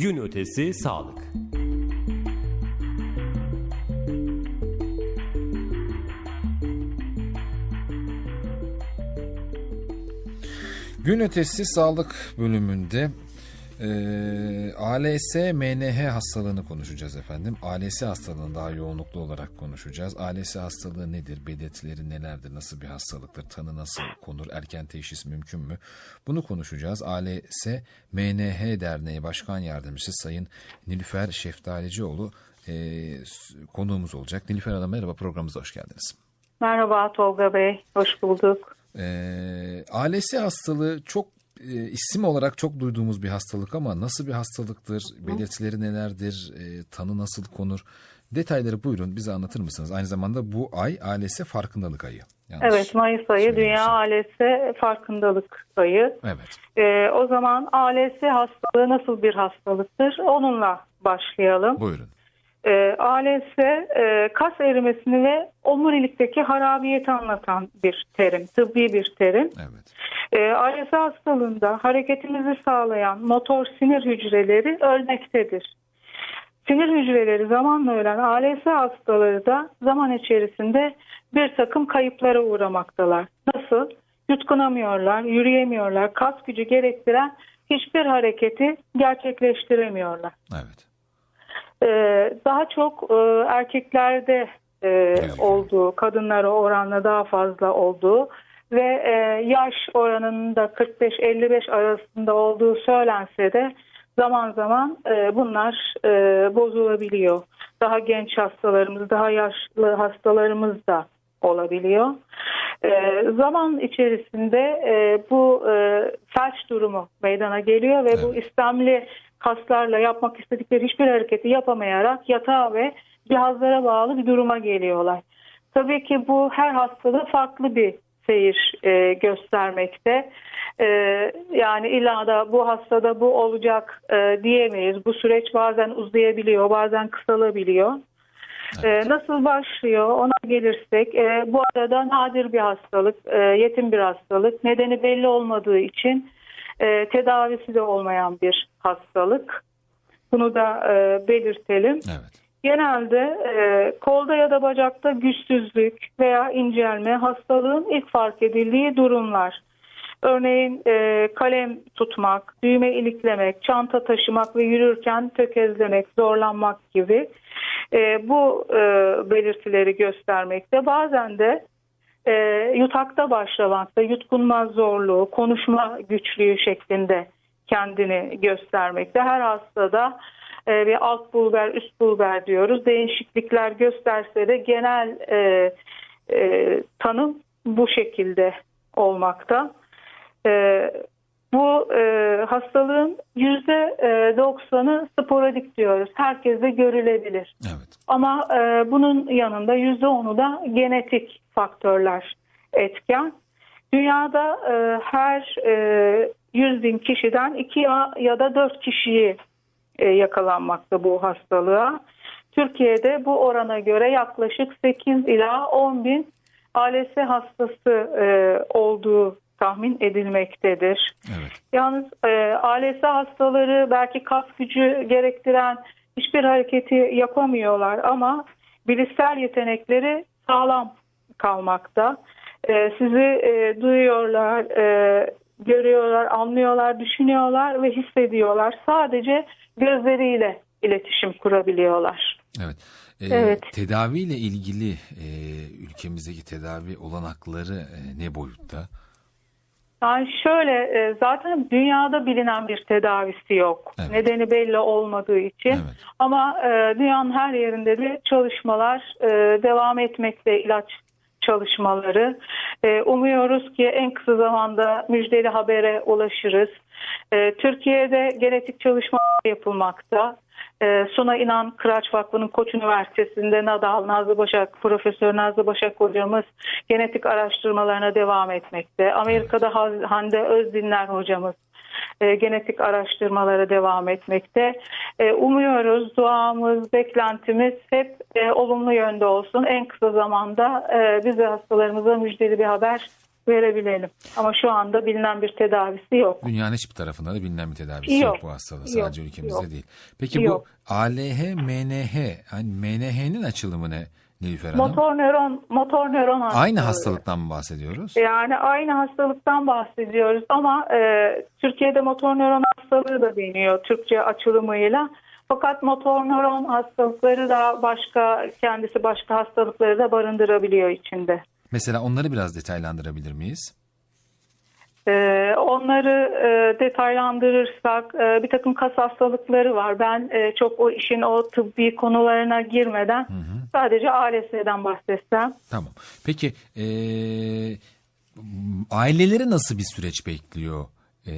Gün ötesi sağlık. Gün ötesi sağlık bölümünde e, ALS MNH hastalığını konuşacağız efendim. ALS hastalığını daha yoğunluklu olarak konuşacağız. ALS hastalığı nedir? Belirtileri nelerdir? Nasıl bir hastalıktır? Tanı nasıl konur? Erken teşhis mümkün mü? Bunu konuşacağız. ALS MNH Derneği Başkan Yardımcısı Sayın Nilüfer Şeftalicioğlu e, konuğumuz olacak. Nilüfer Hanım merhaba programımıza hoş geldiniz. Merhaba Tolga Bey, hoş bulduk. E, ALS hastalığı çok e, isim olarak çok duyduğumuz bir hastalık ama nasıl bir hastalıktır, belirtileri nelerdir, e, tanı nasıl konur? Detayları buyurun bize anlatır mısınız? Aynı zamanda bu ay ALS farkındalık ayı. Yanlış Evet, Mayıs ayı Dünya. ALS farkındalık ayı. Evet, Ee, o zaman ALS hastalığı nasıl bir hastalıktır? Onunla başlayalım. buyurun. Ee, ALS e, kas erimesini ve omurilikteki harabiyeti anlatan bir terim, tıbbi bir terim. Evet, Ee, ALS hastalığında hareketimizi sağlayan motor sinir hücreleri ölmektedir. Sinir hücreleri zamanla ölen ALS hastaları da zaman içerisinde bir takım kayıplara uğramaktalar. Nasıl? Yutkunamıyorlar, yürüyemiyorlar, kas gücü gerektiren hiçbir hareketi gerçekleştiremiyorlar. evet, Ee, daha çok e, erkeklerde e, olduğu, kadınlara oranla daha fazla olduğu ve e, yaş oranının da 45-55 arasında olduğu söylense de zaman zaman e, bunlar e, bozulabiliyor. Daha genç hastalarımız, daha yaşlı hastalarımız da olabiliyor. E, zaman içerisinde e, bu e, felç durumu meydana geliyor ve bu Evet. istemli kaslarla yapmak istedikleri hiçbir hareketi yapamayarak yatağa ve cihazlara bağlı bir duruma geliyorlar. Tabii ki bu her hastada farklı bir seyir e, göstermekte. E, yani illa da bu hastada bu olacak e, diyemeyiz. Bu süreç bazen uzayabiliyor, bazen kısalabiliyor. Evet. E, nasıl başlıyor ona gelirsek e, bu arada nadir bir hastalık, e, yetim bir hastalık. Nedeni belli olmadığı için e, tedavisi de olmayan bir hastalık. Bunu da e, belirtelim. evet, Genelde e, kolda ya da bacakta güçsüzlük veya incelme hastalığın ilk fark edildiği durumlar. Örneğin e, kalem tutmak, düğme iliklemek, çanta taşımak ve yürürken tökezlemek, zorlanmak gibi e, bu e, belirtileri göstermekte. Bazen de e, yutakta başlamakta, yutkunma zorluğu, konuşma güçlüğü şeklinde kendini göstermekte. Her hastada bir alt bulber, üst bulber diyoruz. Değişiklikler gösterse de genel e, e, tanım bu şekilde olmakta. E, bu e, hastalığın yüzde e, doksanı sporadik diyoruz. Herkeste görülebilir. evet, Ama e, bunun yanında yüzde onu da genetik faktörler etken. Dünyada e, her e, 100 bin kişiden 2 ya, ya da 4 kişiyi e, yakalanmakta bu hastalığa. Türkiye'de bu orana göre yaklaşık 8 ila 10 bin ALS hastası e, olduğu tahmin edilmektedir. evet, Yalnız e, ALS hastaları belki kas gücü gerektiren hiçbir hareketi yapamıyorlar ama bilişsel yetenekleri sağlam kalmakta. E, sizi e, duyuyorlar, e, görüyorlar, anlıyorlar, düşünüyorlar ve hissediyorlar. Sadece gözleriyle iletişim kurabiliyorlar. evet. E, Evet. Tedaviyle ilgili e, ülkemizdeki tedavi olanakları e, ne boyutta? Yani şöyle e, zaten dünyada bilinen bir tedavisi yok. Evet. Nedeni belli olmadığı için. Evet. Ama e, dünyanın her yerinde de çalışmalar e, devam etmekte ilaç çalışmaları. E, umuyoruz ki en kısa zamanda müjdeli habere ulaşırız. E, Türkiye'de genetik çalışmalar yapılmakta. E, Suna İnan Kıraç Vakfı'nın Koç Üniversitesi'nde Nadal, Nazlı Başak, Profesör Nazlı Başak hocamız genetik araştırmalarına devam etmekte. Amerika'da Hande Özdinler hocamız e, genetik araştırmalara devam etmekte. E, umuyoruz duamız, beklentimiz hep e, olumlu yönde olsun. En kısa zamanda e, biz de hastalarımıza müjdeli bir haber verebilelim. Ama şu anda bilinen bir tedavisi yok. Dünyanın hiçbir tarafında da bilinen bir tedavisi yok, Yok. bu hastalığın. Sadece ülkemizde Yok. değil. Peki Yok. bu ALH, MNH, hani MNH'nin açılımı ne Nilüfer Hanım? Motor nöron motor nöron hastalığı. Aynı hastalıktan mı bahsediyoruz? Yani aynı hastalıktan bahsediyoruz ama e, Türkiye'de motor nöron hastalığı da deniyor Türkçe açılımıyla. Fakat motor nöron hastalıkları da başka kendisi başka hastalıkları da barındırabiliyor içinde. Mesela onları biraz detaylandırabilir miyiz? E, onları e, detaylandırırsak e, bir takım kas hastalıkları var. Ben e, çok o işin o tıbbi konularına girmeden sadece ALS'den bahsetsem. Tamam. Peki eee aileleri nasıl bir süreç bekliyor eee,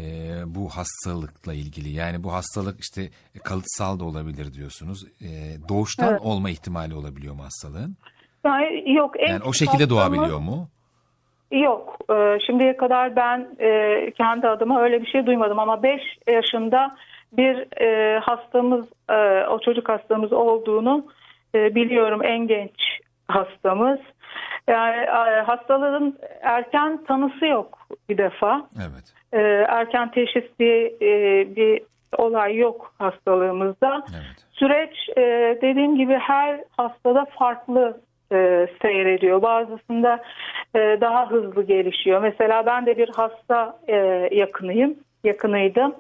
bu hastalıkla ilgili? Yani bu hastalık işte kalıtsal da olabilir diyorsunuz. Eee, doğuştan Evet. olma ihtimali olabiliyor mu hastalığın? Yani yok en Yani o şekilde hastamız- doğabiliyor mu? Yok. Ee, Şimdiye kadar ben e, kendi adıma öyle bir şey duymadım ama 5 yaşında bir e, hastamız, e, o çocuk hastamız olduğunu e, biliyorum en genç hastamız. Yani e, hastalığın erken tanısı yok bir defa. Evet. E, erken teşhis diye e, bir olay yok hastalığımızda. Evet. Süreç e, dediğim gibi her hastada farklı e, seyrediyor. Bazısında e, daha hızlı gelişiyor. Mesela ben de bir hasta e, yakınıyım, yakınıydım.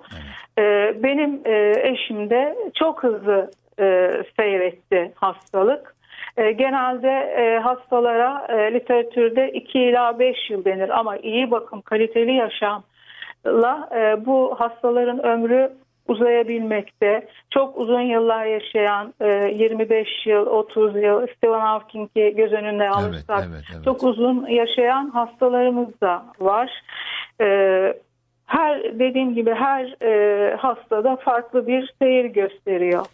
E, benim e, eşim de çok hızlı e, seyretti hastalık. E, genelde e, hastalara e, literatürde 2 ila 5 yıl denir ama iyi bakım, kaliteli yaşamla e, bu hastaların ömrü uzayabilmekte. Çok uzun yıllar yaşayan e, 25 yıl, 30 yıl Stephen Hawking'i göz önünde alırsak evet, evet. çok uzun yaşayan hastalarımız da var. E, her dediğim gibi her e, hastada farklı bir seyir gösteriyor.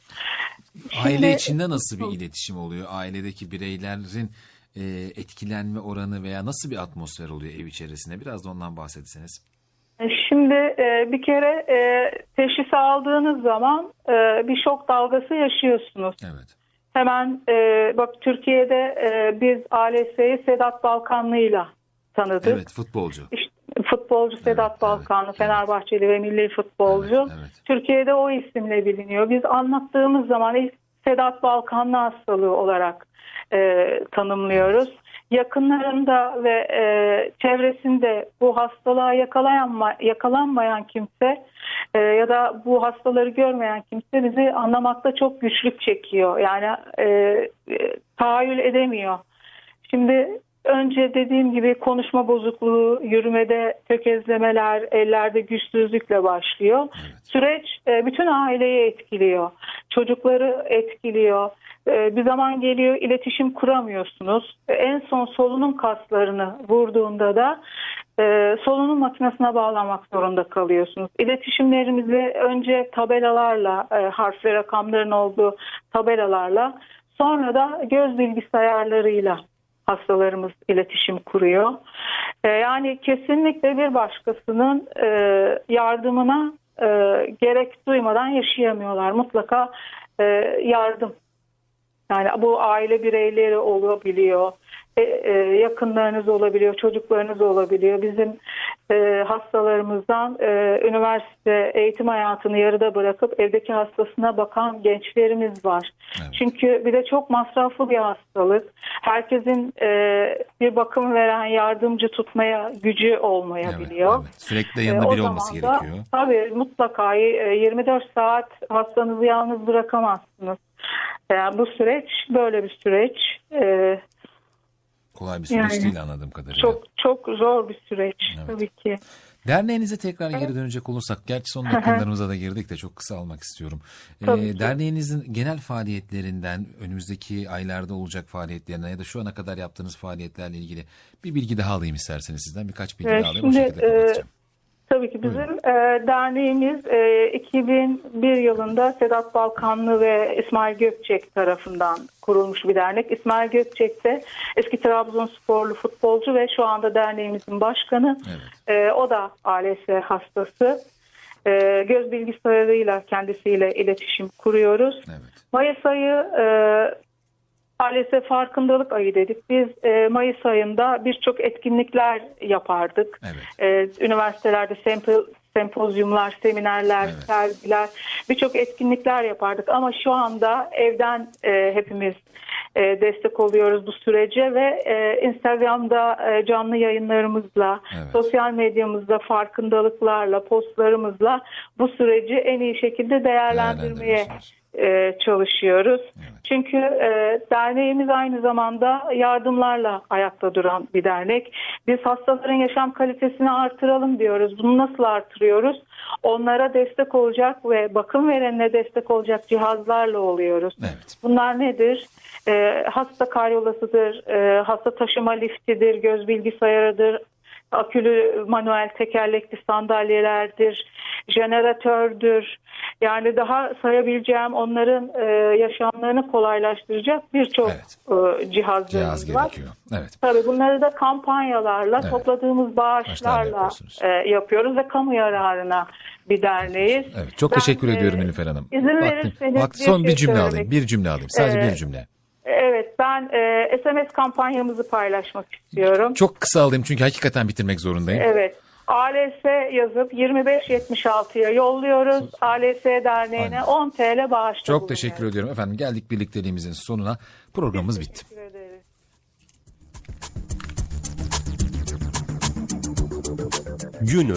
Aile Şimdi- içinde nasıl bir iletişim oluyor? Ailedeki bireylerin e, etkilenme oranı veya nasıl bir atmosfer oluyor ev içerisinde? Biraz da ondan bahsetseniz. Şimdi e, bir kere e, teşhisi aldığınız zaman e, bir şok dalgası yaşıyorsunuz. Evet. Hemen e, bak Türkiye'de e, biz ALS'yi Sedat Balkanlı'yla tanıdık. Evet futbolcu. İşte futbolcu Sedat evet, Balkanlı, evet. Fenerbahçeli ve milli futbolcu. Evet, evet. Türkiye'de o isimle biliniyor. Biz anlattığımız zaman Sedat Balkanlı hastalığı olarak e, tanımlıyoruz. Yakınlarında ve e, çevresinde bu hastalığa yakalayan, yakalanmayan kimse e, ya da bu hastaları görmeyen kimse bizi anlamakta çok güçlük çekiyor. Yani e, e, tahayyül edemiyor. Şimdi önce dediğim gibi konuşma bozukluğu, yürümede tökezlemeler, ellerde güçsüzlükle başlıyor. Süreç e, bütün aileyi etkiliyor. Çocukları etkiliyor. E, Bir zaman geliyor iletişim kuramıyorsunuz. E, En son solunum kaslarını vurduğunda da e, solunum makinesine bağlamak zorunda kalıyorsunuz. İletişimlerimizi önce tabelalarla, e, harf ve rakamların olduğu tabelalarla sonra da göz bilgisayarlarıyla hastalarımız iletişim kuruyor. E, yani kesinlikle bir başkasının e, yardımına gerek duymadan yaşayamıyorlar. Mutlaka yardım. Yani bu aile bireyleri olabiliyor. E, e, yakınlarınız olabiliyor, çocuklarınız olabiliyor. Bizim e, hastalarımızdan e, üniversite eğitim hayatını yarıda bırakıp evdeki hastasına bakan gençlerimiz var. Evet. Çünkü bir de çok masraflı bir hastalık. Herkesin e, bir bakım veren yardımcı tutmaya gücü olmayabiliyor. Evet, evet. Sürekli E, yanında o biri olması da gerekiyor. Tabii mutlaka e, 24 saat hastanızı yalnız bırakamazsınız. Yani bu süreç böyle bir süreç. E, Kolay bir süreç Yani değil anladığım kadarıyla. çok çok zor bir süreç Evet. tabii ki. Derneğinize tekrar geri dönecek olursak, gerçi son dakikalarımıza da girdik de çok kısa almak istiyorum. Ee, derneğinizin genel faaliyetlerinden, önümüzdeki aylarda olacak faaliyetlerinden ya da şu ana kadar yaptığınız faaliyetlerle ilgili bir bilgi daha alayım isterseniz sizden. Birkaç bilgi Evet, daha alayım o şimdi, şekilde e, kapatacağım. Tabii ki bizim e, derneğimiz e, 2001 yılında Sedat Balkanlı ve İsmail Gökçek tarafından kurulmuş bir dernek. İsmail Gökçek de eski Trabzonsporlu futbolcu ve şu anda derneğimizin başkanı. Evet. E, o da ALS hastası. E, göz bilgisayarıyla kendisiyle iletişim kuruyoruz. Evet. Mayıs ayı e, ALS farkındalık ayı dedik. Biz e, Mayıs ayında birçok etkinlikler yapardık. Evet. E, üniversitelerde sempo- sempozyumlar, seminerler, Evet. sergiler, birçok etkinlikler yapardık. Ama şu anda evden e, hepimiz e, destek oluyoruz bu sürece ve e, Instagram'da e, canlı yayınlarımızla, Evet. sosyal medyamızda farkındalıklarla, postlarımızla bu süreci en iyi şekilde değerlendirmeye. E, çalışıyoruz. Evet. Çünkü e, derneğimiz aynı zamanda yardımlarla ayakta duran bir dernek. Biz hastaların yaşam kalitesini artıralım diyoruz. Bunu nasıl artırıyoruz? Onlara destek olacak ve bakım verenine destek olacak cihazlarla oluyoruz. Evet. Bunlar nedir? E, hasta karyolasıdır, e, hasta taşıma liftidir, göz bilgisayarıdır, akülü manuel tekerlekli sandalyelerdir, jeneratördür. Yani daha sayabileceğim onların e, yaşamlarını kolaylaştıracak birçok e, cihazlarımız Cihaz var. gerekiyor. Evet. Tabii bunları da kampanyalarla Evet. topladığımız Bağışlarla e, yapıyoruz ve kamu yararına bir derneğiz. Evet. Çok Ben, teşekkür e, ediyorum Nilüfer Hanım. izin Vaktim- verirseniz vakti- bir son bir şey cümle söylemek- alayım. Bir cümle alayım. Sadece Ee, bir cümle. Evet ben e, SMS kampanyamızı paylaşmak istiyorum. Çok kısa alayım çünkü hakikaten bitirmek zorundayım. Evet. ALS yazıp 2576'ya yolluyoruz. ALS Derneği'ne Aynen. 10 TL bağışta Çok bulunuyoruz. teşekkür ediyorum efendim. Geldik birlikteliğimizin sonuna. Programımız bitti. Teşekkür ederiz. Gün